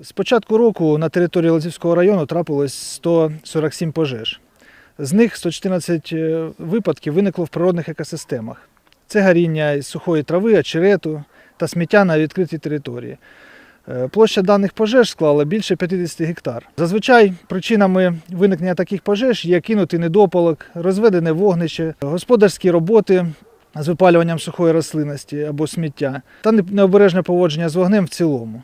З початку року на території Лазівського району трапилось 147 пожеж. З них 114 е, випадків виникло в природних екосистемах. Це гаріння із сухої трави, очерету та сміття на відкритій території. Е, Площа даних пожеж склала більше 50 гектар. Зазвичай причинами виникнення таких пожеж є кинутий недопалок, розведене вогнище, господарські роботи з випалюванням сухої рослинності або сміття та необережне поводження з вогнем в цілому.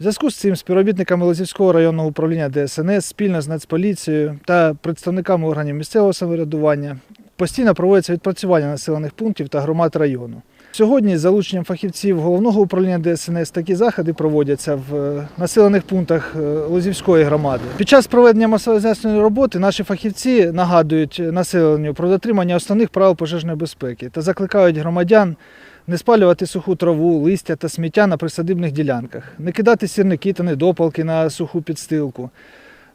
В зв'язку з цим співробітниками Лозівського районного управління ДСНС спільно з Нацполіцією та представниками органів місцевого самоврядування постійно проводиться відпрацювання населених пунктів та громад району. Сьогодні з залученням фахівців головного управління ДСНС такі заходи проводяться в е, населених пунктах е, Лозівської громади. Під час проведення масовозясної роботи наші фахівці нагадують населенню про дотримання основних правил пожежної безпеки та закликають громадян не спалювати суху траву, листя та сміття на присадибних ділянках, не кидати сірники та недопалки на суху підстилку,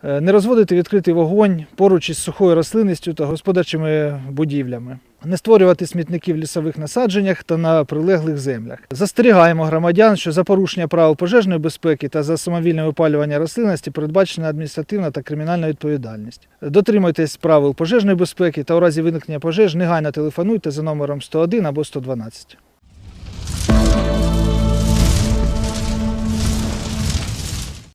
не розводити відкритий вогонь поруч із сухою рослинністю та господарчими будівлями, не створювати смітники в лісових насадженнях та на прилеглих землях. Застерігаємо громадян, що за порушення правил пожежної безпеки та за самовільне випалювання рослинності передбачена адміністративна та кримінальна відповідальність. Дотримуйтесь правил пожежної безпеки та у разі виникнення пожеж негайно телефонуйте за номером 101 або 112.